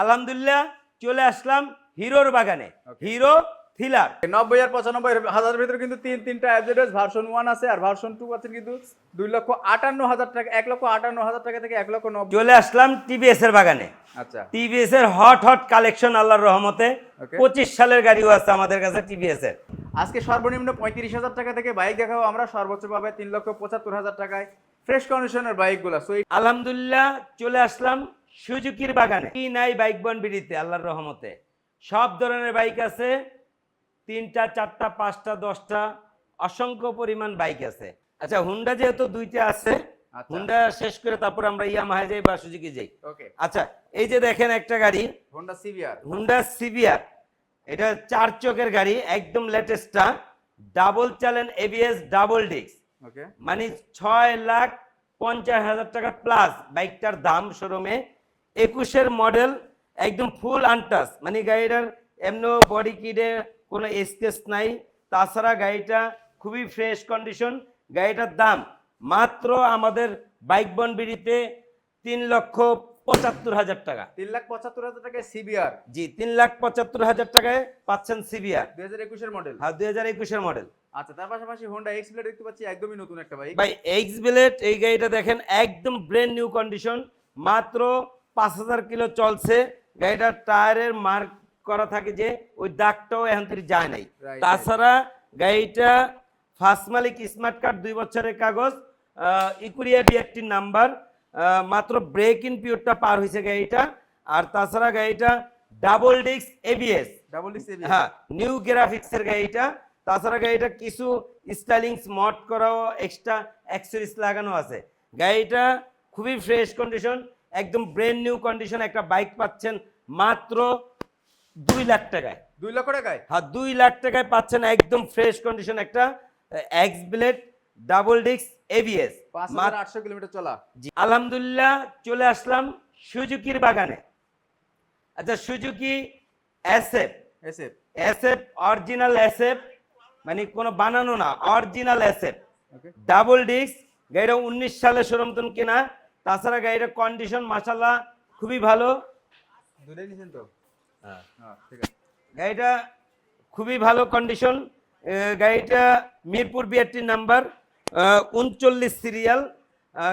আলহামদুলিল্লাহ চলে আসলাম হিরোর বাগানে। Hero Thriller. নব্বই আর পঁচানব্বই হাজারের ভিতরে কিন্তু তিন তিনটা অ্যাভারেজ ভার্সন ওয়ান আছে আর ভার্সন টু পাচ্ছেন কিন্তু দুই লক্ষ আটান্ন হাজার টাকা এক লক্ষ আটান্ন হাজার টাকা থেকে এক লক্ষ নব্বই। চলে আসলাম টিভিএস এর বাগানে। আচ্ছা। টিভিএস এর হট হট কালেকশন আল্লাহর রহমতে। পঁচিশ সালের গাড়িও আছে আমাদের কাছে টিভিএস এর। আজকে সর্বনিম্ন পঁয়ত্রিশ হাজার টাকা থেকে বাইক দেখাবো আমরা সর্বোচ্চ পাবে তিন লক্ষ পঁচাত্তর হাজার টাকায়। ফ্রেশ কন্ডিশনের বাইকগুলো সো এই আলহামদুলিল্লাহ চলে আসলাম সুজুকির বাগানে। কি নাই বাইক বন বিড়িতে আল্লাহর রহমতে। সব ধরনের বাইক আছে তিনটা চারটা পাঁচটা দশটা অসংখ্য পরিমাণ বাইক আছে। আচ্ছা হুন্ডা যেহেতু দুইটা আছে আচ্ছা। হুন্ডা শেষ করে তারপর আমরা ইয়ামাহায় যাই বা সুজুকি যাই। আচ্ছা এই যে দেখেন একটা গাড়ি। Honda CVR. Honda CVR. এটা চার চোখের গাড়ি একদম লেটেস্টটা ডাবল চ্যালেন এবিএস ডাবল ডিস্ক। মানে ছয় লাখ পঞ্চাশ হাজার টাকা প্লাস বাইকটার দাম শোরুমে। একুশের মডেল একদম ফুল আনটাস মানে গাড়িটার এমনি বডি কিডে কোনো স্কেচ নাই। তাছাড়া গাড়িটা খুবই ফ্রেশ কন্ডিশন গাড়িটার দাম মাত্র আমাদের বাইক বন বিড়িতে তিন লক্ষ পঁচাত্তর হাজার টাকা। তিন লাখ পঁচাত্তর হাজার টাকায় সিভিআর জি তিন লাখ পঁচাত্তর হাজার টাকায় পাচ্ছেন সিবিআর দুই হাজার একুশের মডেল হ্যাঁ দুই হাজার একুশের মডেল আচ্ছা তার পাশাপাশি হোন্ডা এক্স প্লেট দেখতে পাচ্ছি একদমই নতুন একটা বাইক ভাই এক্স বিলেট এই গাড়িটা দেখেন একদম ব্রেন নিউ কন্ডিশন মাত্র পাঁচ হাজার কিলো চলছে। গাড়িটার টায়ারের মার্ক করা থাকে যে ওই দাগটাও এখন থেকে যায় নাই। তাছাড়া গাড়িটা ফার্স্ট মালিক স্মার্ট কার্ড দুই বছরের কাগজ ইকুরিয়া একটি নাম্বার মাত্র ব্রেক ইন পিরিয়ডটা পার হয়েছে গাড়িটা। আর তাছাড়া গাড়িটা double disc ABS double D CV হ্যাঁ নিউ গ্রাফিক্সের গাড়িটা। তাছাড়া গাড়িটা কিছু স্টাইলিংস মড করাও এক্সট্রা অ্যাক্সেসরিজ লাগানো আছে। গাড়িটা খুবই ফ্রেশ কন্ডিশন একদম ব্রেন নিউ কন্ডিশন একটা বাইক পাচ্ছেন মাত্র দুই লাখ টাকায়। দুই লক্ষ টাকায়? হ্যাঁ দুই লাখ টাকায় পাচ্ছেন একদম ফ্রেশ কন্ডিশন একটা X blade double disc ABS আটশো কিলোমিটার চলা। জি আলহামদুলিল্লাহ চলে আসলাম সুজুকির বাগানে। আচ্ছা সুজুকি অ্যাসেপ এসএফ এসএফ অরিজিনাল এসএফ মানে কোনো বানানো না অরিজিনাল এসএফ ডাবল ডিস্ক গাড়িটা উনিশ সালে সরমতন কেনা তাছাড়া গাড়িটার কন্ডিশন মাসাল্লাহ খুবই ভালো। দুটাই নিছেন তো? হ্যাঁ। ঠিক আছে। গাড়িটা খুবই ভালো কন্ডিশন গাড়িটা মিরপুর বিআরটি নাম্বার উনচল্লিশ সিরিয়াল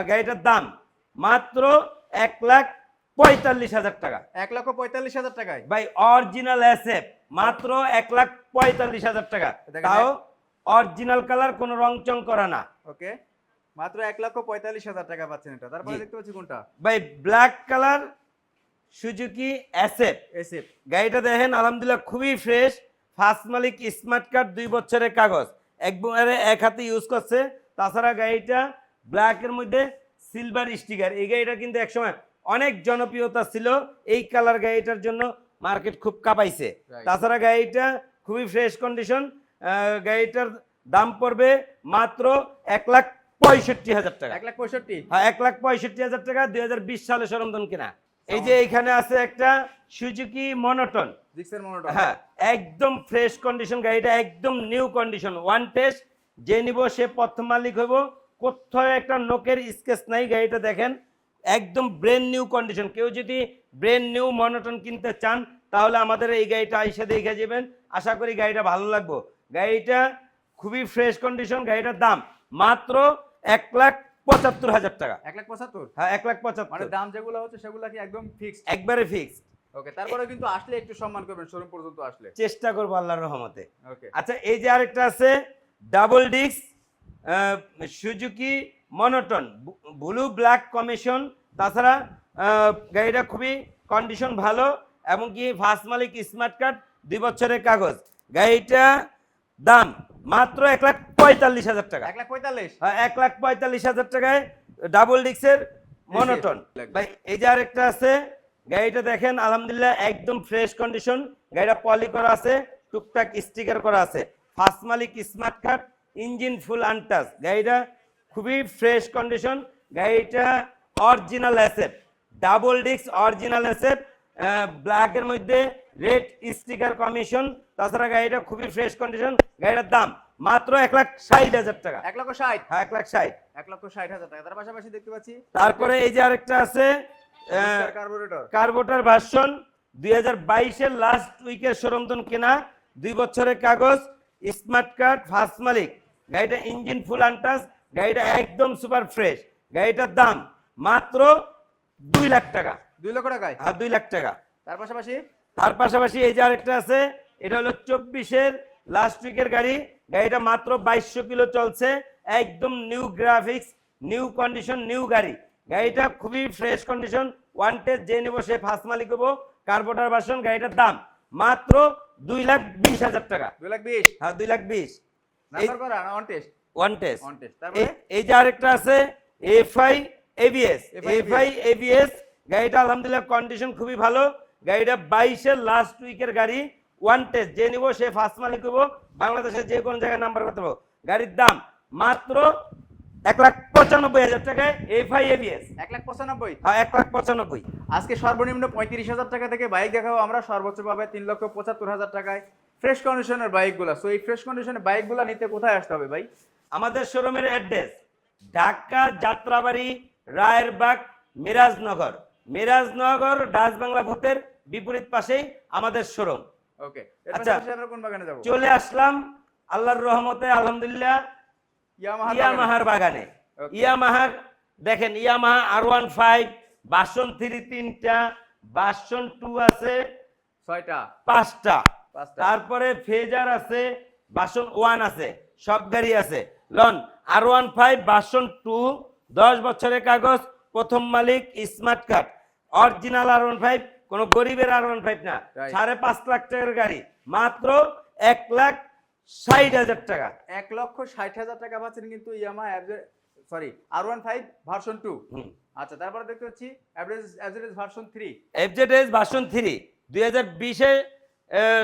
গাড়িটার দাম মাত্র এক লাখ পঁয়তাল্লিশ হাজার টাকা। এক লক্ষ পঁয়তাল্লিশ হাজার টাকায়? ভাই অরিজিনাল এসএফ মাত্র এক লাখ পঁয়তাল্লিশ হাজার টাকা। দেখেন, তাও অরিজিনাল কালার কোনো রং চং করা না। ওকে মাত্র এক লক্ষ পঁয়তাল্লিশ হাজার টাকা পাচ্ছেন এটা। তারপরে। দেখতে পাচ্ছি কোনটা? ভাই black colour Suzuki SF SF গাড়িটা দেখেন আলহামদুলিল্লাহ খুবই ফ্রেশ ফার্স্ট মালিক স্মার্ট কার্ড দুই বছরের কাগজ। একবারে এক হাতে ইউজ করছে। তাছাড়া গাড়িটা ব্ল্যাকের মধ্যে সিলভার স্টিকার এই গাড়িটা কিন্তু একসময় অনেক জনপ্রিয়তা ছিল। এই কালার গাড়িটার জন্য মার্কেট খুব কাঁপাইছে। তাছাড়া গাড়িটা খুবই ফ্রেশ কন্ডিশন গাড়িটার দাম পড়বে মাত্র এক লাখ পঁয়ষট্টি হাজার টাকা। এক লাখ পঁয়ষট্টি? হ্যাঁ এক লাখ পঁয়ষট্টি হাজার টাকা দুই হাজার বিশ সালে সরঞ্জাম কিনা। এই যে এইখানে আছে একটা সুজুকি মনোটন। হ্যাঁ একদম ফ্রেশ কন্ডিশন গাড়িটা একদম নিউ কন্ডিশন ওয়ান টেস্ট যে নিব সে প্রথম মালিক হইব। কোথাও একটা নোকের স্কেচ নাই গাড়িটা দেখেন। একদম ব্রেন নিউ কন্ডিশন কেউ যদি ব্রেন নিউ মনোটন কিনতে চান তাহলে আমাদের এই গাড়িটা এসে দেখে যাবেন। আশা করি গাড়িটা ভালো লাগবে। গাড়িটা খুবই ফ্রেশ কন্ডিশন গাড়িটার দাম মাত্র এক লাখ পঁচাত্তর হাজার টাকা। এক লাখ পঁচাত্তর? হ্যাঁ এক লাখ পঁচাত্তর। মানে দাম যেগুলো হচ্ছে সেগুলো কি একদম ফিক্সড একবারে ফিক্সড ওকে তারপরে কিন্তু আসলে একটু সম্মান করবেন শোরুম পর্যন্ত আসলে। চেষ্টা করব আল্লাহর রহমতে। ওকে আচ্ছা এই যে আরেকটা আছে double disc Suzuki monotone blue black commission তাছাড়া গাড়িটা খুবই কন্ডিশন ভালো এবং কি ফার্স্ট মালিক স্মার্ট কার্ড দুই বছরের কাগজ। গাড়িটা দাম মাত্র এক লাখ পঁয়তাল্লিশ হাজার টাকা। এক লাখ পঁয়তাল্লিশ? হ্যাঁ, এক লাখ পঁয়তাল্লিশ হাজার টাকায় ডাবল ডিস্কের মনোটন ভাই এই যে আরেকটা আছে গাড়িটা দেখেন আলহামদুলিল্লাহ একদম ফ্রেশ কন্ডিশন গাড়িটা পলি করা আছে টুকটাক স্টিকার করা আছে। ফার্স্ট মালিক smart card engine full untouch গাড়িটা খুবই ফ্রেশ কন্ডিশন গাড়িটা অরিজিনাল অ্যাসেপ ডাবল ডিস্ক অরিজিনাল অ্যাসেপ ব্ল্যাকের মধ্যে রেড স্টিকার কমিশন তাছাড়া গাড়িটা খুবই ফ্রেশ কন্ডিশন গাড়িটার দাম মাত্র এক লাখ ষাট হাজার টাকা। এক লক্ষ ষাট? হ্যাঁ এক লাখ ষাট। এক লক্ষ ষাট হাজার টাকা। তার পাশাপাশি দেখতে পাচ্ছি তারপরে এই যে আরেকটা আছে কার্বোরেটর কার্বোটার ভার্সন দুই হাজার বাইশের লাস্ট উইকের সরঞ্জন কেনা দুই বছরের কাগজ স্মার্ট কার্ড ফার্স্ট মালিক। গাড়িটা ইঞ্জিন ফুল আনটাস গাড়িটা একদম সুপার ফ্রেশ গাড়িটার দাম মাত্র দুই লাখ টাকা। দুই লক্ষ টাকায়? আর দুই লাখ টাকা। তার পাশাপাশি? তার পাশাপাশি এই যে আরেকটা আছে এটা হলো চব্বিশের লাস্ট উইকের গাড়ি। গাড়িটা মাত্র বাইশশো কিলো চলছে একদম new graphics new condition new গাড়ি। গাড়িটা খুবই ফ্রেশ কন্ডিশন ওয়ান টেস্ট যে নেব সে ফার্স্ট মালিক হব কার্বোটার বাসন গাড়িটার দাম মাত্র দুই লাখ বিশ হাজার টাকা। দুই লাখ বিশ? হ্যাঁ দুই লাখ বিশ। নাম্বার করা না অন টেস্ট ওয়ান টেস্ট এই যে আরেকটা আছে এফআই এবিএস এফআই এবিএস গাড়িটা আলহামদুলিল্লাহ কন্ডিশন খুবই ভালো। গাড়িটা বাইশের লাস্ট উইকের গাড়ি ওয়ান টেস্ট যে নিবো সে ফার্স্ট মালিক হব বাংলাদেশের যে কোনো জায়গায় নাম্বার করতে পারব। গাড়ির দাম মাত্র এক লাখ পঁচানব্বই হাজার টাকায় এফ আই এবিএস এক লাখ পঁচানব্বই? হ্যাঁ এক লাখ পঁচানব্বই। আজকে সর্বনিম্ন পঁয়ত্রিশ হাজার টাকা থেকে বাইক দেখাবো আমরা সর্বোচ্চ পাবে তিন লক্ষ পঁচাত্তর হাজার টাকায়। ফ্রেশ কন্ডিশনের বাইকগুলো সো এই ফ্রেশ কন্ডিশনের বাইকগুলো নিতে কোথায় আসতে হবে ভাই? আমাদের শোরুমের অ্যাড্রেস ঢাকা যাত্রাবাড়ি রায়েরবাগ মিরাজনগর। মিরাজনগর ডাচ বাংলা ভোটের বিপরীত পাশেই আমাদের শোরুম। ওকে আচ্ছা। চলে আসলাম আল্লাহর রহমতে আলহামদুলিল্লাহ ইয়ামাহা ইয়ামাহার বাগানে. ইয়ামাহার দেখেন Yamaha R one five version three তিনটা বাসন টু আছে ছয়টা। পাঁচটা। তারপরে ফেজার আছে বাসন ওয়ান আছে সব গাড়ি আছে। Loan R one five version two দশ বছরের কাগজ প্রথম মালিক smart card. Original R one five কোনো গরিবের আর ওয়ান ফাইভ না। সাড়ে পাঁচ লাখ টাকার গাড়ি। মাত্র এক লাখ ষাট হাজার টাকা। এক লক্ষ ষাট হাজার টাকা পাচ্ছেন কিন্তু Yamaha sorry R one five version two. আচ্ছা তারপরে দেখতে পাচ্ছি average average version three FZS version three দুই হাজার বিশে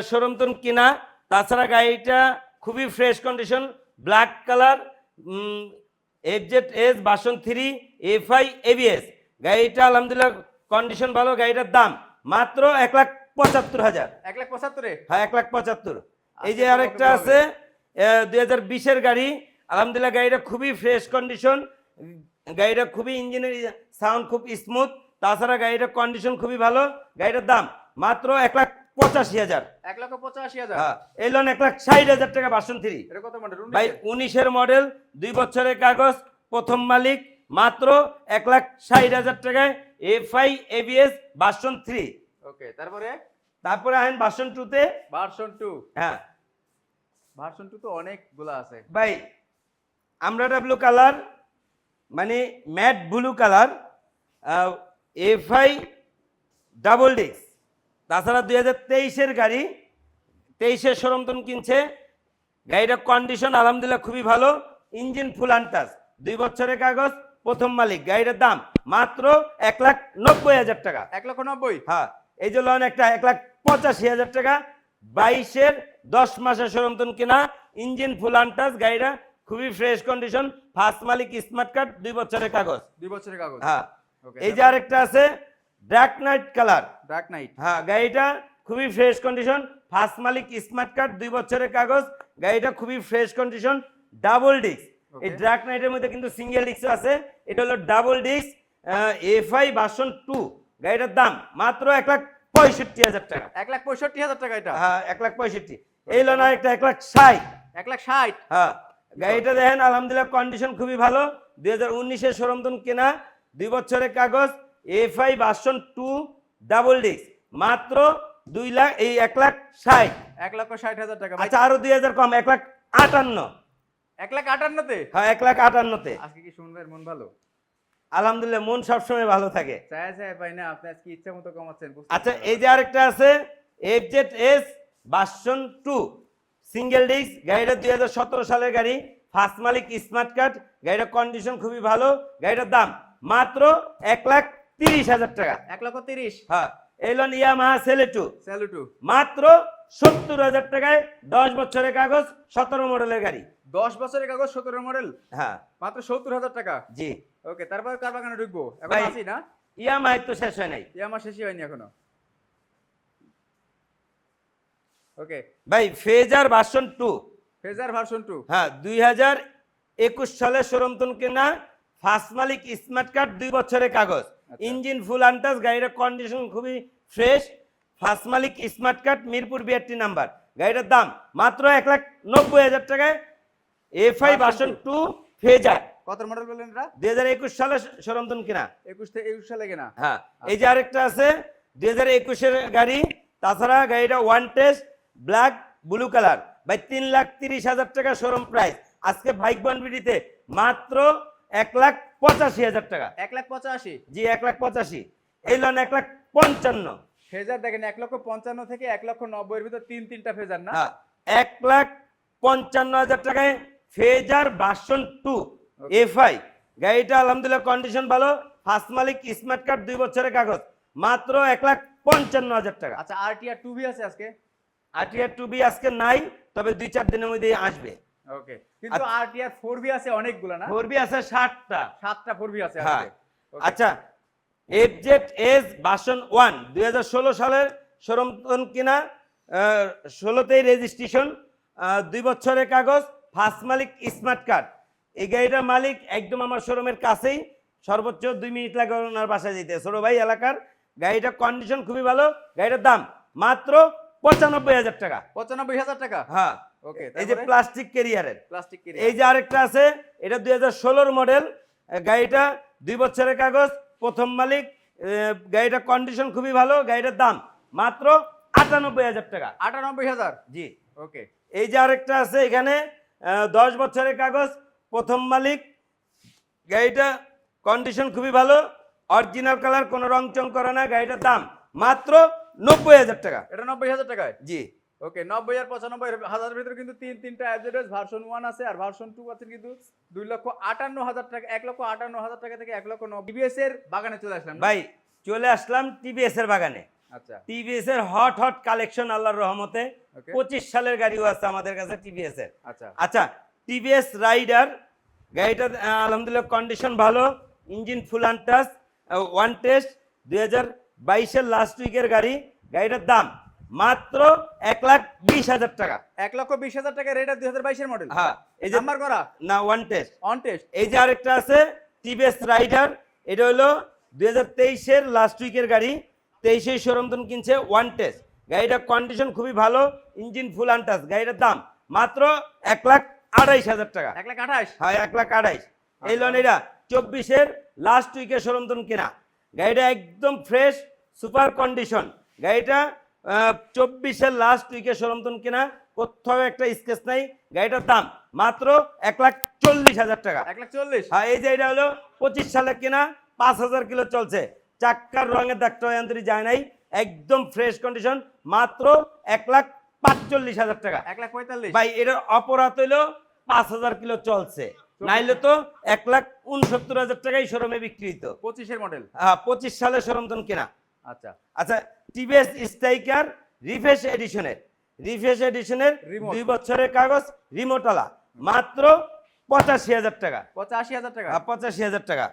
সরমতন কিনা। তাছাড়া গাড়িটা খুবই fresh condition black colour FZ S version three FI ABS গাড়িটা আলহামদুলিল্লাহ কন্ডিশন ভালো গাড়িটার দাম মাত্র এক লাখ পঁচাত্তর হাজার। এক লাখ পঁচাত্তরে? হ্যাঁ এক লাখ পঁচাত্তর। এই যে আরেকটা আছে দুই হাজার বিশের গাড়ি। আলহামদুলিল্লাহ গাড়িটা খুবই ফ্রেশ কন্ডিশন গাড়িটা খুবই ইঞ্জিনের সাউন্ড খুব স্মুথ তাছাড়া গাড়িটার কন্ডিশন খুবই ভালো গাড়িটার দাম মাত্র এক লাখ পঁচাশি হাজার। এক লক্ষ পঁচাশি হাজার? হ্যাঁ এই লোন এক লাখ ষাট হাজার টাকা বাসন থ্রি ভাই উনিশের? মডেল দুই বছরের কাগজ প্রথম মালিক মাত্র এক লাখ ষাট হাজার টাকায় F FI ABS version three okay তারপরে? তারপরে আহেন বাসন টুতে ভার্সন টু হ্যাঁ। ভার্সন টু তো অনেকগুলো আছে। ভাই আমরাটা ব্লু কালার মানে matte blue colour FI double disc তাছাড়া দুই হাজার তেইশের গাড়ি তেইশের সরমতন কিনছে। গাড়িটার কন্ডিশন আলহামদুলিল্লাহ খুবই ভালো। ইঞ্জিন ফুল আনটাস দুই বছরের কাগজ প্রথম মালিক গাড়িটার দাম মাত্র এক লাখ নব্বই হাজার টাকা। এক লক্ষ নব্বই? হ্যাঁ এই যে লোন একটা এক লাখ পঁচাশি হাজার টাকা। বাইশের দশ মাসের সরন্তন কেনা ইঞ্জিন ফুল আনটাস গাড়িটা খুবই ফ্রেশ কন্ডিশন ফার্স্ট মালিক স্মার্ট কার্ড দুই বছরের কাগজ। দুই বছরের কাগজ। হ্যাঁ এই যে আরেকটা আছে dark knight colour dark knight হ্যাঁ গাড়িটা খুবই ফ্রেশ কন্ডিশন ফার্স্ট মালিক স্মার্ট কার্ড দুই বছরের কাগজ গাড়িটা খুবই ফ্রেশ কন্ডিশন ডাবল ডিস্ক এই. ডার্ক নাইটের মধ্যে কিন্তু সিঙ্গেল ডিস্ক আছে। এটা হলো double disc FI version two গাড়িটার দাম মাত্র এক লাখ পঁয়ষট্টি হাজার টাকা। এক লাখ পঁয়ষট্টি হাজার টাকা এটা। হ্যাঁ এক লাখ পঁয়ষট্টি। এই লোন একটা এক লাখ ষাট। এক লাখ ষাট। হ্যাঁ গাড়িটা দেখেন আলহামদুলিল্লাহ কন্ডিশন খুবই ভালো। দুই হাজার উনিশের সরমতন কেনা দুই বছরের কাগজ FI version two double disc মাত্র দুই লাখ এই এক লাখ ষাট। এক লক্ষ ষাট হাজার টাকা আচ্ছা আরও দুই হাজার কম এক লাখ আটান্ন। এক লাখ আটান্নতে? হ্যাঁ এক লাখ আটান্নতে। আজকে কি শুনবেন? মন ভালো? আলহামদুলিল্লাহ মন সবসময় ভালো থাকে। চায় চায় না আপনি আজকে ইচ্ছা মতো কমাচ্ছেন আচ্ছা এই যে আরেকটা আছে F Z S version two single disc গাড়িটা দুই হাজার সতেরো সালের গাড়ি ফার্স্ট মালিক স্মার্ট কার্ড গাড়িটার কন্ডিশন খুবই ভালো গাড়িটার দাম মাত্র এক লাখ তিরিশ হাজার টাকা। এক লক্ষ তিরিশ? হ্যাঁ এলন ইয়ামাহা সেলেটু স্যালুটু মাত্র সত্তর হাজার টাকায় দশ বছরের কাগজ সতেরো মডেলের গাড়ি। দশ বছরের কাগজ সতেরো মডেল হ্যাঁ। মাত্র সত্তর হাজার টাকা। জি। ওকে তারপর কার বাগানে ঢুকবো? এখন ভাই। না? ইয়ামাহাই তো শেষ হয় নাই। আমার শেষই হয়নি এখনও। ওকে ভাই Fazer version two Fazer version two হ্যাঁ দুই হাজার একুশ সালের সরন্তন কেনা ফার্স্ট মালিক স্মার্ট কার্ড দুই বছরের কাগজ। ইঞ্জিন ফুল আনটাস গাড়িটার কন্ডিশন খুবই ফ্রেশ ফার্স্ট মালিক smart card Mirpur BRT number গাড়িটার দাম মাত্র এক লাখ নব্বই হাজার টাকায় F I Version version two Fazer কত মডেল বললেন এটা দুই হাজার একুশ সালে সরন্তন কিনা। একুশ থেকে একুশ সালে কেনা। হ্যাঁ এই যে আরেকটা আছে দুই হাজার একুশের গাড়ি তাছাড়া গাড়িটা one test black blue colour ভাই তিন লাখ তিরিশ হাজার টাকা শোরুম প্রাইস আজকে বাইক বনবিডিতে মাত্র এক লাখ পঁচাশি হাজার টাকা। এক লাখ পঁচাশি? জি এক লাখ পঁচাশি। এই লোন এক লাখ পঞ্চান্ন। ফেজার দেখেন এক লক্ষ পঞ্চান্ন থেকে এক লক্ষ নব্বইয়ের ভিতর তিন তিনটা ফেজার না? হ্যাঁ এক লাখ পঞ্চান্ন হাজার টাকায় ফেজার ভার্সন টু এফআই গাড়িটা আলহামদুলিল্লাহ কন্ডিশন ভালো। ফার্স্ট মালিক স্মার্ট কার্ড দুই বছরের কাগজ। মাত্র এক লাখ পঞ্চান্ন হাজার টাকা। আচ্ছা আর টি ভি আছে আজকে? আটিয়ার টু বি আজকে নাই তবে দুই চার দিনের মধ্যে আসবে। ওকে কিন্তু আর টি আর ফোর ভি আছে অনেকগুলো না? ফোর বি আছে ষাটটা সাতটা ফোর ভি আছে হ্যাঁ. আচ্ছা এফজেড এস ভার্সন ওয়ান দুই হাজার ষোলো সালের সরমতন কিনা ষোলোতেই রেজিস্ট্রেশন দুই বছরের কাগজ ফার্স্ট মালিক স্মার্ট কার্ড। এই গাড়িটার মালিক একদম আমার শোরুমের কাছেই। সর্বোচ্চ দুই মিনিট লাগে ওনার বাসায় যেতে। ছোট ভাই এলাকার গাড়িটার কন্ডিশন খুবই ভালো। গাড়িটার দাম মাত্র পঁচানব্বই হাজার টাকা। পঁচানব্বই হাজার টাকা? হ্যাঁ। ওকে এই যে প্লাস্টিক কেরিয়ারের প্লাস্টিক এই যে আরেকটা আছে এটা দুই হাজার ষোলোর মডেল গাড়িটা দুই বছরের কাগজ প্রথম মালিক। গাড়িটার কন্ডিশন খুবই ভালো। গাড়িটার দাম মাত্র আটানব্বই হাজার টাকা। আটানব্বই হাজার? জি। ওকে এই যে আরেকটা আছে এখানে দশ বছরের কাগজ প্রথম মালিক। গাড়িটা কন্ডিশন খুবই ভালো। অরিজিনাল কালার কোনো রং চং করে না। গাড়িটার দাম মাত্র নব্বই হাজার টাকা। এটা নব্বই হাজার টাকায়? জি। ওকে নব্বই আর পঁচানব্বই হাজারের ভিতরে কিন্তু তিন তিনটা অ্যাভরেজ ভার্সন ওয়ান আছে আর ভার্সন টু আছে কিন্তু দুই লক্ষ আটান্ন হাজার টাকা এক লক্ষ আটান্ন হাজার টাকা থেকে এক লক্ষ নব্বই। এর বাগানে চলে আসলাম ভাই চলে আসলাম টিভিএস এর বাগানে। টিভিএস এর হট হট কালেকশন আল্লাহর রহমতে। পঁচিশ সালের গাড়িও আছে আমাদের কাছে টিভিএস এর। আচ্ছা। আচ্ছা টিভিএস রাইডার গাড়িটা আহ, আলহামদুলিল্লাহ কন্ডিশন ভালো engine full untouch one test দুই হাজার বাইশের লাস্ট উইকের গাড়ি গাড়িটার দাম মাত্র এক লাখ বিশ হাজার টাকা। এক লক্ষ বিশ হাজার টাকা রেট আর দুই হাজার বাইশের মডেল হ্যাঁ এই যে নাম্বার করা। না ওয়ান টেস্ট অন টেস্ট এই যে আরেকটা আছে টিভিএস রাইডার এটা হলো দুই হাজার তেইশের লাস্ট উইকের গাড়ি। তেইশেই সরমদন কিনছে ওয়ান টেস্ট গাড়িটার কন্ডিশন খুবই ভালো ইঞ্জিন ফুল আনটাস গাড়িটার দাম মাত্র এক লাখ আড়াইশ হাজার টাকা। এক লাখ আঠাইশ হ্যাঁ এক লাখ আড়াইশ। এই লোন এটা চব্বিশের লাস্ট উইকে সরমদন কেনা। গাড়িটা একদম ফ্রেশ সুপার কন্ডিশন গাড়িটা চব্বিশের লাস্ট উইকে সরমদন কেনা। কোথাও একটা স্কেচ নাই। গাড়িটার দাম মাত্র এক লাখ চল্লিশ হাজার টাকা। এক লাখ চল্লিশ? হ্যাঁ এই যে এটা হলো পঁচিশ সালে কেনা পাঁচ হাজার কিলো চলছে। চাক্কার রঙের দাগটা অন্তরি যায় নাই। একদম ফ্রেশ কন্ডিশন মাত্র এক লাখ পাঁচচল্লিশ হাজার টাকা। এক লাখ পঁয়তাল্লিশ। ভাই এটার অপরাধ হইল পাঁচ হাজার কিলো চলছে। নাইলে তো এক লাখ উনসত্তর হাজার টাকাই শোরুমে বিক্রি হতো পঁচিশের মডেল হ্যাঁ পঁচিশ সালে কেনা। আচ্ছা। আচ্ছা টিভিএস স্ট্রাইকার রিফ্রেশ এডিশনের। রিফ্রেশ এডিশনের দুই বছরের কাগজ রিমোটওয়ালা। মাত্র পঁচাশি হাজার টাকা। পঁচাশি হাজার টাকা। হ্যাঁ, পঁচাশি হাজার টাকা।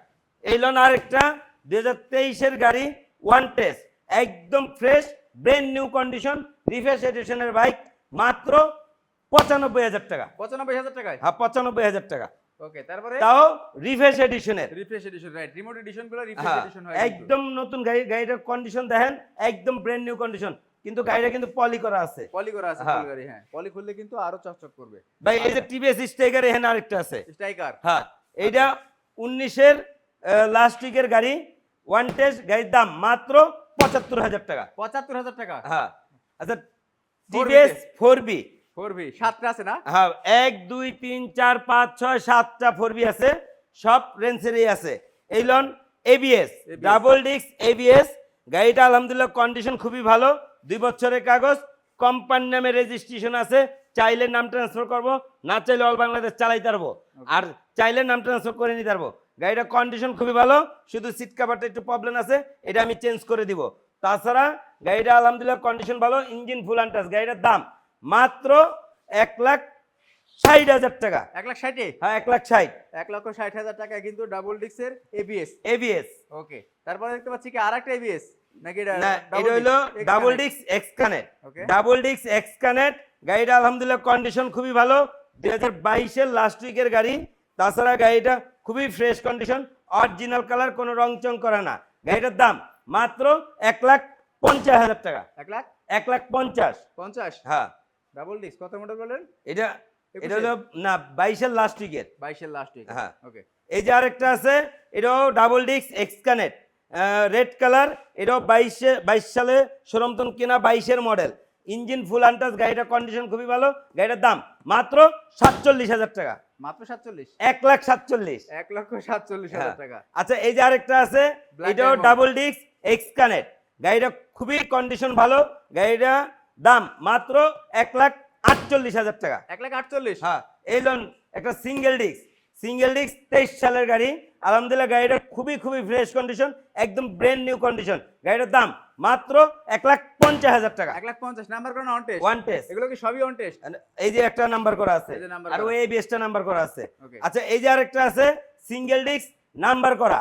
এই লোন আরেকটা দুই হাজার তেইশের গাড়ি ওয়ান টেস্ট একদম fresh brand new condition refresh এডিশনের bike মাত্র পঁচানব্বই হাজার টাকা। পঁচানব্বই হাজার টাকায়? হ্যাঁ পঁচানব্বই হাজার টাকা। ওকে তারপরে? তাও রিফ্রেশ এডিশনের রিফ্রেশ এডিশন রাইট রিমোট এডিশনগুলো রিফ্রেশ এডিশন হয় একদম নতুন গাড়ি গাড়িটার কন্ডিশন দেখেন একদম ব্র্যান্ড নিউ কন্ডিশন কিন্তু গাড়িটা কিন্তু পলি করা আছে। পলি করা আছে হ্যাঁ। পলি গাড়ি হ্যাঁ। পলি খুললে কিন্তু আরও চকচক করবে। ভাই এই যে টিভিএস স্টেগার এখানে আরেকটা আছে। স্ট্রাইকার হ্যাঁ এইটা উনিশের লাস্ট উইকের গাড়ি ওয়ান টেস্ট গাড়ির দাম মাত্র পঁচাত্তর হাজার টাকা। পঁচাত্তর হাজার টাকা? হ্যাঁ। আচ্ছা 4B TVS four B four V সাতটা আছে না? হ্যাঁ এক দুই তিন চার পাঁচ ছয় সাতটা ফোর বি আছে। সব রেঞ্জেরই আছে। এই loan ABS double disc ABS গাড়িটা আলহামদুলিল্লাহ কন্ডিশন খুবই ভালো। দুই বছরের কাগজ কোম্পানি নামে রেজিস্ট্রেশন আছে। চাইলে নাম ট্রান্সফার করব না চাইলে অল বাংলাদেশ চালাই পারব। আর চাইলে নাম ট্রান্সফার করে নিতে পারব। গাড়িটার কন্ডিশন খুবই ভালো শুধু সিট কাভারটা একটু প্রবলেম আছে এটা আমি চেঞ্জ করে দিব। তাছাড়া গাড়িটা আলহামদুলিল্লাহ কন্ডিশন ভালো ইঞ্জিন ফুল আনটাস গাড়িটার দাম মাত্র এক লাখ ষাট হাজার টাকা। এক লাখ ষাটে? হ্যাঁ এক লাখ ষাট। এক লক্ষ ষাট হাজার টাকা কিন্তু ডাবল ডিক্সের এবিএস এবিএস ওকে তারপরে দেখতে পাচ্ছি কি আর একটা এবিএস নাকি এটা হলো double? Disc X connect double disc X connect গাড়িটা আলহামদুলিল্লাহ কন্ডিশন খুবই ভালো। দুই হাজার বাইশের লাস্ট উইকের গাড়ি। তাছাড়া গাড়িটা খুবই ফ্রেশ কন্ডিশন অরিজিনাল কালার কোনো রং চং করে না। গাড়িটার দাম মাত্র এক লাখ পঞ্চাশ হাজার টাকা। এক লাখ? এক লাখ পঞ্চাশ। পঞ্চাশ? হ্যাঁ। ডাবল ডিস্ক কত মডেল বলেন? এটা এটা হলো না বাইশের লাস্ট উইকের বাইশের লাস্ট উইক হ্যাঁ। ওকে এই যে আরেকটা আছে এটাও double disc X connect red colour এটাও বাইশে বাইশ সালে সরমতন কেনা বাইশের মডেল ইঞ্জিন ফুল আনটাস গাড়িটার কন্ডিশন খুবই ভালো। গাড়িটার দাম মাত্র সাতচল্লিশ হাজার টাকা। মাত্র সাতচল্লিশ? এক লাখ লক্ষ হাজার হ্যাঁ। টাকা। আচ্ছা এই যে আরেকটা আছে এটাও ডাবল ডিস্ক এক্সকানেট গাড়িটা খুবই কন্ডিশন ভালো। গাড়িটা দাম মাত্র এক লাখ আটচল্লিশ হাজার টাকা। এক লাখ আটচল্লিশ? হ্যাঁ এই লোন একটা সিঙ্গেল ডিস্ক সিঙ্গেল ডিস্ক সালের গাড়ি। আলহামদুলিল্লাহ গাড়িটা খুবই খুবই ফ্রেশ কন্ডিশন একদম ব্র্যান্ড নিউ কন্ডিশন গাড়িটার দাম মাত্র এক লাখ পঞ্চাশ হাজার টাকা। এক লাখ পঞ্চাশ নাম্বার করা অন টেস্ট ওয়ান টেস্ট এগুলো কি সবই অন টেস্ট এই যে একটা নাম্বার করা আছে আর। ওই বিএসটা নাম্বার করা আছে। আচ্ছা এই যে আরেকটা আছে সিঙ্গেল ডিস্ক নাম্বার করা।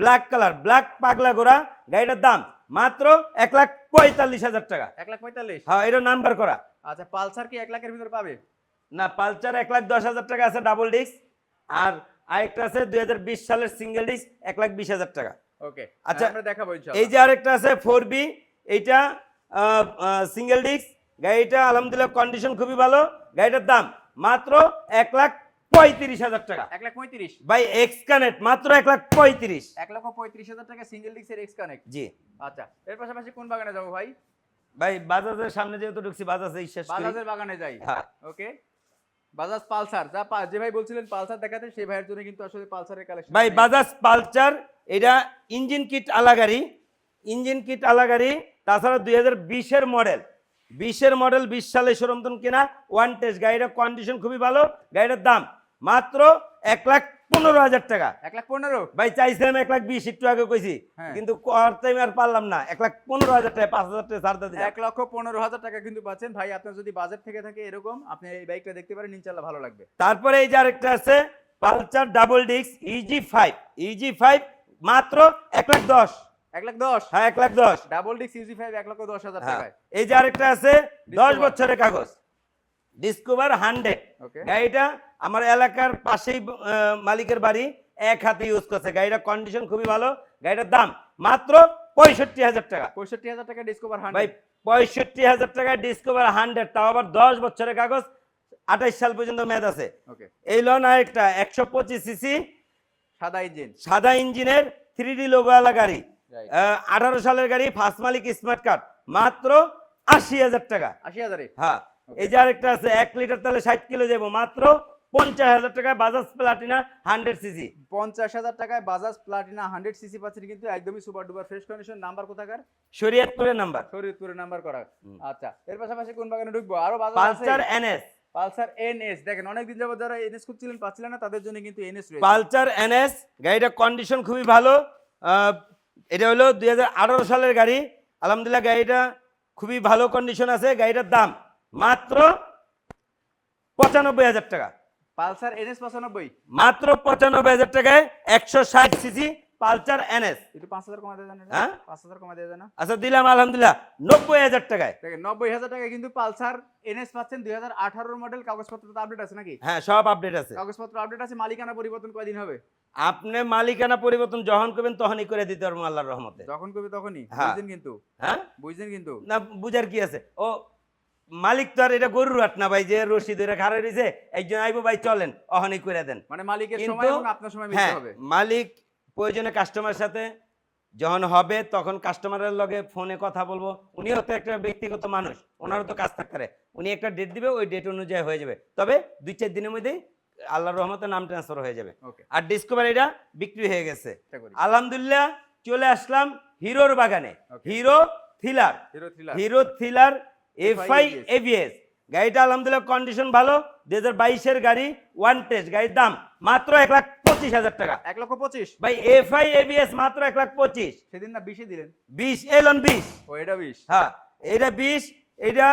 ব্ল্যাক কালার ব্ল্যাক পাগলা গোড়া গাড়িটার দাম মাত্র এক লাখ পঁয়তাল্লিশ হাজার টাকা। এক লাখ পঁয়তাল্লিশ? হ্যাঁ এটা নাম্বার করা। আচ্ছা পালসার কি এক লাখের ভিতরে পাবে? না পালসার এক লাখ দশ হাজার টাকা আছে ডাবল ডিস্ক আর আরেকটা আছে দুই হাজার বিশ সালের সিঙ্গেল ডিস্ক এক লাখ বিশ হাজার টাকা। ওকে আচ্ছা, আমরা দেখাবো এই যে আরেকটা আছে ফোর বি এইটা সিঙ্গেল ডিস্ক গাড়িটা আলহামদুলিল্লাহ কন্ডিশন খুবই ভালো। গাড়িটার দাম মাত্র এক লাখ পঁয়ত্রিশ হাজার টাকা। এক লাখ পঁয়ত্রিশ। বাই এক্স কানেক্ট মাত্র এক লাখ পঁয়ত্রিশ। এক লক্ষ পঁয়ত্রিশ হাজার টাকা সিঙ্গেল ডিস্কের এক্স কানেক্ট জি। আচ্ছা এর পাশাপাশি কোন বাগানে যাব ভাই? ভাই বাজাজের সামনে যেহেতু ঢুকছি বাজাজে শেষ বাজাজের বাগানে যাই। হ্যাঁ। ওকে বাজাজ পালসার যা যে ভাই বলছিলেন পালসার দেখাতে সেই ভাইয়ের জন্য কিন্তু আসলে পালসারের কালেকশন ভাই বাজাজ পালচার এটা ইঞ্জিন কিট আলা গাড়ি ইঞ্জিন কিট আলা গাড়ি তাছাড়া দুই হাজার বিশের মডেল বিশের মডেল বিশ সালে সরমতন কেনা ওয়ান টেস্ট গাড়িটার কন্ডিশন খুবই ভালো গাড়িটার দাম মাত্র এক লাখ পনেরো হাজার টাকা। এক লাখ পনেরো? ভাই চাইছিলাম এক লাখ বিশ একটু আগে কইছি। হ্যাঁ। কিন্তু করতে আর পারলাম না। এক লাখ পনেরো হাজার টাকা পাঁচ হাজার টাকা ছাড় দিয়ে এক লক্ষ পনেরো হাজার টাকা কিন্তু পাচ্ছেন। ভাই আপনার যদি বাজেট থেকে থাকে এরকম আপনি এই বাইকটা দেখতে পারেন ইনশাল্লাহ ভালো লাগবে। তারপরে এই যে আরেকটা আছে পালচার ডাবল ডিস্ক ইজি ফাইভ ইজি ফাইভ মাত্র এক লাখ দশ। এক লাখ দশ? হ্যাঁ এক লাখ দশ। ডাবল ডিক্স ইউজি ফাইভ এক লক্ষ দশ হাজার হ্যাঁ। টাকায়। এই যে আরেকটা আছে দশ বছরের কাগজ। ডিসকভার হান্ড্রেড গাড়িটা আমার এলাকার পাশেই মালিকের বাড়ি এক হাতে ইউজ করছে। গাড়িটার কন্ডিশন খুবই ভালো। গাড়িটার দাম মাত্র পঁয়ষট্টি হাজার টাকা। পঁয়ষট্টি হাজার টাকা ডিসকভার ভাই পঁয়ষট্টি হাজার টাকা ডিসকভার হান্ড্রেড তাও আবার দশ বছরের কাগজ আঠাইশ সাল পর্যন্ত মেয়াদ আছে। এই লোন আরেকটা একশো পঁচিশ সিসি সাদা ইঞ্জিন সাদা ইঞ্জিনের থ্রি ডি লোগোওয়ালা গাড়ি। আঠারো সালের গাড়ি ফার্স্ট মালিক স্মার্ট কার্ড মাত্র আশি হাজার টাকা। আশি হাজারে? হ্যাঁ। এই যে আরেকটা আছে এক লিটার তাহলে ষাট কিলো যাব মাত্র পঞ্চাশ হাজার টাকায় বাজাজ প্লাটিনা হান্ড্রেড সিসি পঞ্চাশ হাজার টাকায় বাজাজ প্লাটিনা হান্ড্রেড সিসি পাচ্ছেন কিন্তু একদমই super duper fresh condition number কোথাকার? শরীয়তপুরের নাম্বার শরীরপুরের নাম্বার করা। আচ্ছা এর পাশাপাশি কোন বাগানে ঢুকবো? আরও বাজার পালচার এনএস পালসার এনএস দেখেন অনেকদিন যাবত যারা এনএস খুঁজছিলেন পাচ্ছিলেন না তাদের জন্য কিন্তু এনএস রয়েছে। পালচার এনএস গাড়িটার কন্ডিশন খুবই ভালো। আহ, এটা হলো দুই হাজার আঠারো সালের গাড়ি। আলহামদুলিল্লাহ গাড়িটা খুবই ভালো কন্ডিশন আছে। গাড়িটার দাম মাত্র পঁচানব্বই হাজার টাকা। পালসার এনএস পঁচানব্বই। মাত্র পঁচানব্বই হাজার টাকায় একশো ষাট সিসি পালচার এনএস। একটু পাঁচ হাজার কমা দেওয়া যায় না হ্যাঁ? পাঁচ হাজার কমা দেওয়া যায় না। আচ্ছা দিলাম আলহামদুলিল্লাহ। নব্বই হাজার টাকায়। দেখেন নব্বই হাজার টাকা কিন্তু পালসার এনএস পাচ্ছেন দুই হাজার আঠারোর মডেল কাগজপত্র তো আপডেট আছে নাকি? হ্যাঁ সব আপডেট আছে। কাগজপত্র আপডেট আছে মালিকানা পরিবর্তন কয়দিন হবে? আপনি মালিকানা পরিবর্তন যখন করবেন তখনই করে দিতে পারব আল্লাহর রহমতে। যখন করবে তখনই? হ্যাঁ। বুঝছেন কিন্তু? হ্যাঁ? বুঝছেন কিন্তু? না বুঝার কি আছে? ও মালিক তো আর এটা গরুর হাট না ভাই যে রশি ধরে খাড়া রয়েছে একজন আইবো ভাই চলেন অহনই করে দেন। মানে মালিকের সময় এবং আপনার সময় মিলতে হ্যাঁ হবে। মালিক প্রয়োজনে কাস্টমার সাথে যখন হবে তখন কাস্টমারের লগে ফোনে কথা বলব। উনিও তো একটা ব্যক্তিগত মানুষ ওনারও তো কাজ থাকতে পারে। উনি একটা ডেট দিবে ওই ডেট অনুযায়ী হয়ে যাবে। তবে দুই চার দিনের মধ্যেই আল্লাহর রহমতে নাম ট্রান্সফার হয়ে যাবে। আর ডিসকভার এটা বিক্রি হয়ে গেছে। আলহামদুলিল্লাহ চলে আসলাম হিরোর বাগানে। Hero Thriller Hero Thriller Hero Thriller FI ABS গাড়িটা আলহামদুলিল্লাহ কন্ডিশন ভালো। দুই হাজার বাইশের গাড়ি ওয়ান টেস্ট গাড়ির দাম মাত্র এক লাখ পঁচিশ হাজার টাকা। এক লক্ষ পঁচিশ। ভাই এফআই এবিএস মাত্র এক লাখ পঁচিশ। সেদিন না বিশে দিলেন। বিশ এলন বিশ। ও এটা বিশ। হ্যাঁ এটা বিশ এটা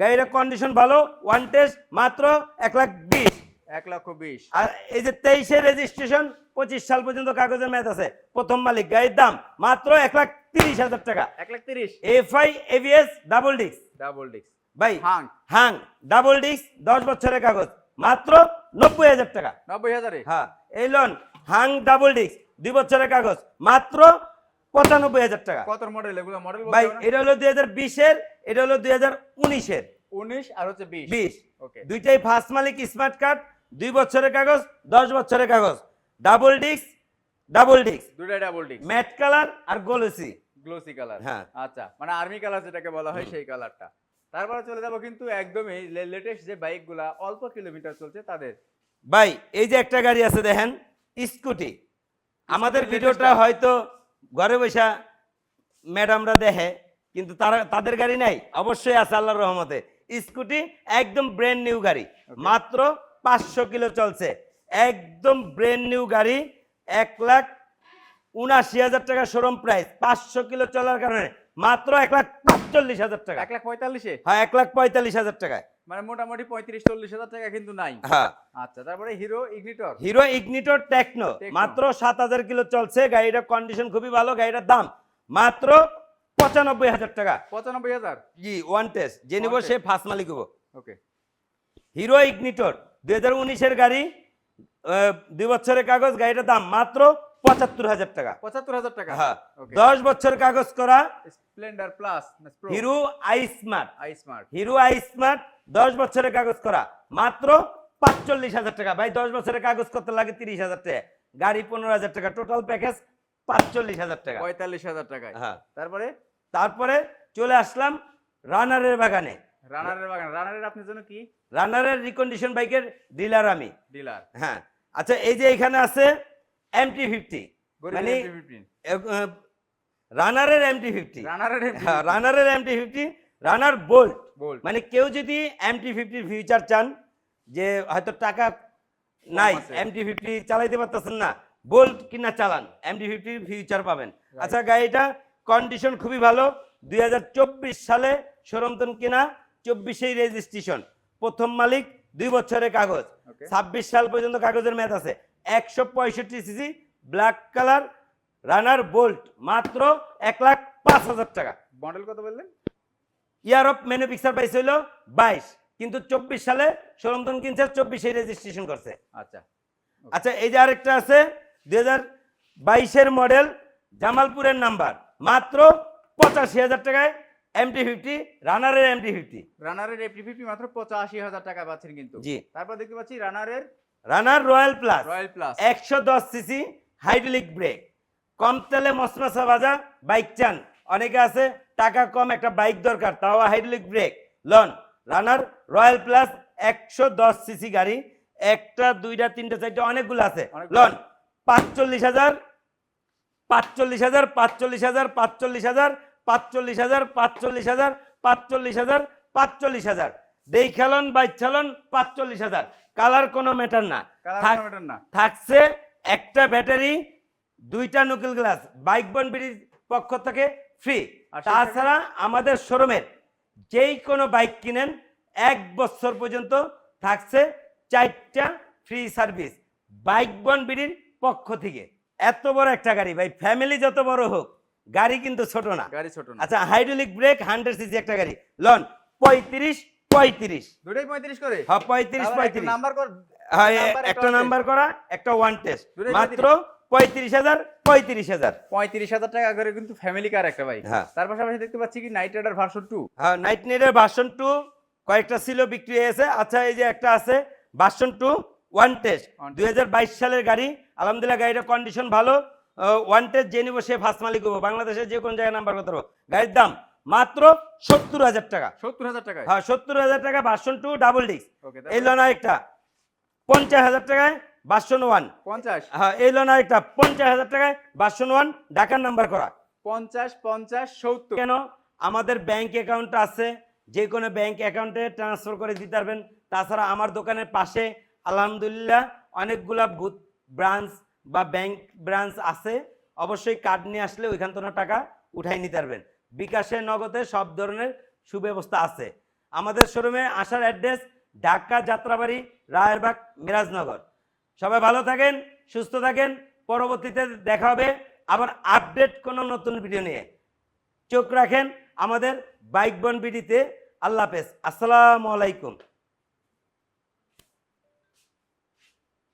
গাড়ির কন্ডিশন ভালো ওয়ান টেস্ট মাত্র এক লাখ বিশ। এক লক্ষ বিশ। আর এই যে তেইশের রেজিস্ট্রেশন পঁচিশ সাল পর্যন্ত কাগজের মেয়াদ আছে। প্রথম মালিক গাড়ির দাম মাত্র এক লাখ তিরিশ হাজার টাকা। এক লাখ তিরিশ। FI ABS double disc double ডিক্স ভাই হাং। হাং ডাবল ডিস্ক দশ বছরের কাগজ। মাত্র নব্বই হাজার টাকা। নব্বই হাজারে? হ্যাঁ এই লোন হাং ডাবল ডিস্ক দুই বছরের কাগজ। মাত্র পঁচানব্বই হাজার টাকা। কত মডেল এগুলো মডেল ভাই এটা হলো দুই হাজার বিশের এটা হলো দুই হাজার উনিশের। উনিশ আর হচ্ছে বিশ। বিশ। ওকে দুইটাই ফার্স্ট মালিক স্মার্ট কার্ড দুই বছরের কাগজ দশ বছরের কাগজ। ডাবল ডিস্ক ডাবল ডিস্ক দুইটা ডাবল ডিস্ক ম্যাট কালার আর গোলসি গ্লোসি কালার হ্যাঁ। আচ্ছা মানে আর্মি কালার যেটাকে বলা হয় সেই কালারটা তারপরে চলে যাব কিন্তু একদমই লেটেস্ট যে বাইকগুলা অল্প কিলোমিটার চলছে তাদের। ভাই এই যে একটা গাড়ি আছে দেখেন স্কুটি। আমাদের ভিডিওটা হয়তো ঘরে বসা ম্যাডামরা দেখে কিন্তু তারা তাদের গাড়ি নাই। অবশ্যই আছে আল্লাহর রহমতে। স্কুটি একদম ব্র্যান্ড নিউ গাড়ি। মাত্র পাঁচশো কিলো চলছে। একদম ব্র্যান্ড নিউ গাড়ি এক লাখ উনাশি হাজার টাকা শোরুম প্রাইস পাঁচশো কিলো চলার কারণে মাত্র এক লাখ পাঁচচল্লিশ হাজার টাকা। এক লাখ পঁয়তাল্লিশে? হ্যাঁ এক লাখ পঁয়তাল্লিশ হাজার টাকায়। মানে মোটামুটি পঁয়ত্রিশ চল্লিশ হাজার টাকা কিন্তু নাই। হ্যাঁ। আচ্ছা তারপরে Hero Ignitor Hero Ignitor Techno মাত্র সাত হাজার কিলো চলছে। গাড়িটার কন্ডিশন খুবই ভালো গাড়িটার দাম মাত্র পঁচানব্বই হাজার টাকা। পঁচানব্বই হাজার? জি ওয়ান টেস্ট যে নিব সে ফার্স্ট মালিক হব। ওকে হিরো ইগনিটর দুই হাজার উনিশের গাড়ি দুই বছরের কাগজ গাড়িটার দাম মাত্র পঁচাত্তর হাজার টাকা। পঁচাত্তর হাজার টাকা? হ্যাঁ। দশ বছর কাগজ করা Splendor plus Hero I smart I smart Hero I smart দশ বছরের কাগজ করা মাত্র পাঁচচল্লিশ হাজার টাকা। ভাই দশ বছরের কাগজ করতে লাগে তিরিশ হাজার টাকা। গাড়ি পনেরো হাজার টাকা টোটাল প্যাকেজ পাঁচচল্লিশ হাজার টাকা। পঁয়তাল্লিশ হাজার টাকা হ্যাঁ। তারপরে? তারপরে চলে আসলাম রানারের বাগানে। রানারের বাগান। রানারের আপনার জন্য কি? রানারের রিকন্ডিশন বাইকের ডিলার আমি। ডিলার হ্যাঁ। আচ্ছা এই যে এখানে আছে এমটি ফিফটি মানে রানারের এমটি ফিফটি রানারের রানারের MT fifty Runner bolt bolt মানে কেউ যদি এমটি ফিফটির ফিউচার চান যে হয়তো টাকা নাই। এমটি ফিফটি চালাইতে পারতেছেন না বোল্ট কিনা চালান এমটি ফিফটির ফিউচার পাবেন। আচ্ছা গাড়িটা কন্ডিশন খুবই ভালো। দুই হাজার চব্বিশ সালে শোরুমতন কিনা চব্বিশেই রেজিস্ট্রেশন প্রথম মালিক দুই বছরের কাগজ। ছাব্বিশ সাল পর্যন্ত কাগজের মেয়াদ আছে। একশো পঁয়ষট্টি CC black colour Runner bolt মাত্র এক লাখ পাঁচ হাজার টাকা। মডেল কত বললেন? ইয়ার অফ ম্যানুফ্যাকচার পাইছে হইল বাইশ। কিন্তু চব্বিশ সালে সরমতন কিনছে চব্বিশে রেজিস্ট্রেশন করছে। আচ্ছা। আচ্ছা এই যে আরেকটা আছে দুই হাজার বাইশের মডেল জামালপুরের নাম্বার মাত্র পঁচাশি হাজার টাকায় এমটি ফিফটি রানারের এমটি ফিফটি রানারের এফটি ফিফটি মাত্র পঁচাশি হাজার টাকা পাচ্ছেন কিন্তু। জি। তারপর দেখতে পাচ্ছি রানারের Runner royal plus royal plus একশো দশ সিসি হাইড্রোলিক ব্রেক কম তেলে মশমশা ভাজা বাইক চান। অনেকে আছে টাকা কম একটা বাইক দরকার তাও hydraulic brake loan Runner royal plus একশো দশ সিসি গাড়ি। একটা দুইটা তিনটা চারটা অনেকগুলো আছে। লন পাঁচচল্লিশ হাজার পাঁচচল্লিশ হাজার পাঁচচল্লিশ হাজার পাঁচচল্লিশ হাজার পাঁচচল্লিশ হাজার পাঁচচল্লিশ হাজার পাঁচচল্লিশ হাজার পাঁচচল্লিশ হাজার। দেই খেলন বাইক খেলন পাঁচচল্লিশ হাজার। কালার কোনো ম্যাটার না। থাকছে একটা ব্যাটারি দুইটা নকুল গ্লাস। বাইক বনবিড়ির পক্ষ থেকে ফ্রি। তাছাড়া আমাদের শোরুমের যেই কোনো বাইক কিনেন এক বছর পর্যন্ত থাকছে চারটা ফ্রি সার্ভিস। বাইক বনবিড়ির পক্ষ থেকে। এত বড় একটা গাড়ি ভাই। ফ্যামিলি যত বড় হোক। গাড়ি কিন্তু ছোট না। গাড়ি ছোট না। আচ্ছা হাইড্রোলিক ব্রেক হান্ড্রেড সিসি একটা গাড়ি। লন পঁয়ত্রিশ পঁয়ত্রিশ। দুটাই পঁয়ত্রিশ করে? হ্যাঁ পঁয়ত্রিশ পঁয়ত্রিশ। নাম্বার কর হ্যাঁ, একটা নাম্বার করা একটা ওয়ান টেস্ট মাত্র পঁয়ত্রিশ হাজার পঁয়ত্রিশ হাজার। পঁয়ত্রিশ হাজার টাকা করে কিন্তু ফ্যামিলি কার একটা বাইক হ্যাঁ। তার পাশাপাশি দেখতে পাচ্ছি কি নাইট রাইডার ভার্সন টু হ্যাঁ নাইট নেটের ভার্সন টু কয়েকটা ছিল বিক্রি হয়েছে আচ্ছা এই যে একটা আছে ভার্সন টু ওয়ান টেস্ট দুই সালের গাড়ি। আলহামদুলিল্লাহ গাড়িটার কন্ডিশন ভালো। ওয়ান টেস্ট যে নিবো সে ফার্স্ট মালিক হব। বাংলাদেশের যে কোন জায়গায় নাম্বার করতে পারব? গাড়ির দাম মাত্র সত্তর হাজার টাকা। সত্তর হাজার টাকায়? হ্যাঁ সত্তর হাজার টাকা ভার্সন টু ডাবল ডিস্ক এই লোন একটা। পঞ্চাশ হাজার টাকায় ভার্সন ওয়ান পঞ্চাশ? হ্যাঁ এই লোন আরেকটা পঞ্চাশ হাজার টাকায় ভার্সন ওয়ান ঢাকার নাম্বার করা। পঞ্চাশ পঞ্চাশ সত্তর। কেন? আমাদের ব্যাংক অ্যাকাউন্ট আছে। যে কোনো ব্যাংক অ্যাকাউন্টে ট্রান্সফার করে দিতে পারবেন। তাছাড়া আমার দোকানের পাশে আলহামদুলিল্লাহ অনেকগুলা বুথ ব্রাঞ্চ বা ব্যাংক ব্রাঞ্চ আছে, অবশ্যই কার্ড নিয়ে আসলে ওইখান থেকে টাকা উঠাই নিতে পারবেন। বিকাশে, নগদে সব ধরনের সুব্যবস্থা আছে। আমাদের শোরুমে আসার অ্যাড্রেস ঢাকা যাত্রাবাড়ি, রায়েরবাগ, মিরাজনগর। সবাই ভালো থাকেন, সুস্থ থাকেন, পরবর্তীতে দেখা হবে আবার আপডেট কোনো নতুন ভিডিও নিয়ে। চোখ রাখেন আমাদের বাইক বন বিডিতে আল্লাহ হাফেজ। আসসালামু আলাইকুম।